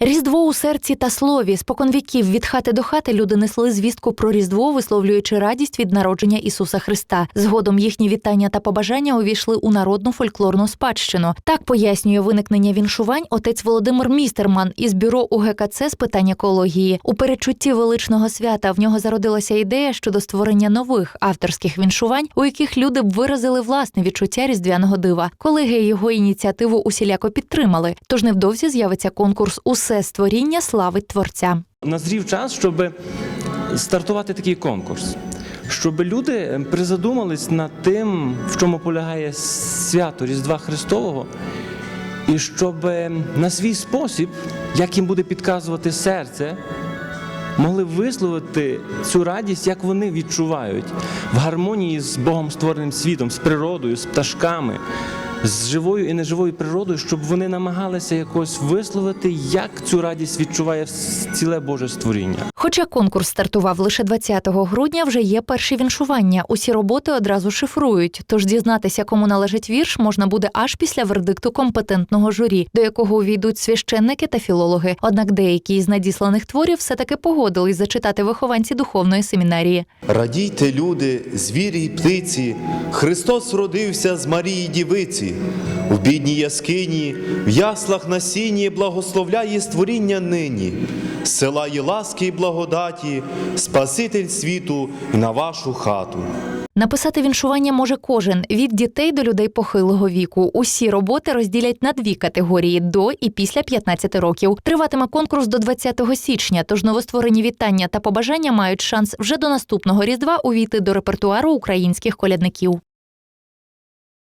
Різдво у серці та слові. Спокон віків від хати до хати люди несли звістку про Різдво, висловлюючи радість від народження Ісуса Христа. Згодом їхні вітання та побажання увійшли у народну фольклорну спадщину. Так пояснює виникнення віншувань отець Володимир Містерман із бюро УГКЦ з питань екології. У передчутті величного свята в нього зародилася ідея щодо створення нових авторських віншувань, у яких люди б виразили власне відчуття різдвяного дива. Колеги його ініціативу усіляко підтримали. Тож невдовзі з'явиться конкурс Усе створіння славить творця. Назрів час, щоб стартувати такий конкурс, щоб люди призадумались над тим, в чому полягає свято Різдва Христового, і щоб на свій спосіб, як їм буде підказувати серце, могли висловити цю радість, як вони відчувають в гармонії з Богом створеним світом, з природою, з пташками. З живою і неживою природою, щоб вони намагалися якось висловити, як цю радість відчуває ціле Боже створіння. Хоча конкурс стартував лише 20 грудня, вже є перші віншування. Усі роботи одразу шифрують. Тож дізнатися, кому належить вірш, можна буде аж після вердикту компетентного журі, до якого увійдуть священники та філологи. Однак деякі із надісланих творів все таки погодились зачитати вихованці духовної семінарії. Радійте, люди, звірі й птиці, Христос родився з Марії Дівиці. В бідній яскині, в яслах на сіні благословляє створіння нині, села є ласки й благодаті, Спаситель світу і на вашу хату. Написати віншування може кожен від дітей до людей похилого віку. Усі роботи розділять на дві категорії до і після 15 років. Триватиме конкурс до 20 січня. Тож новостворені вітання та побажання мають шанс вже до наступного різдва увійти до репертуару українських колядників.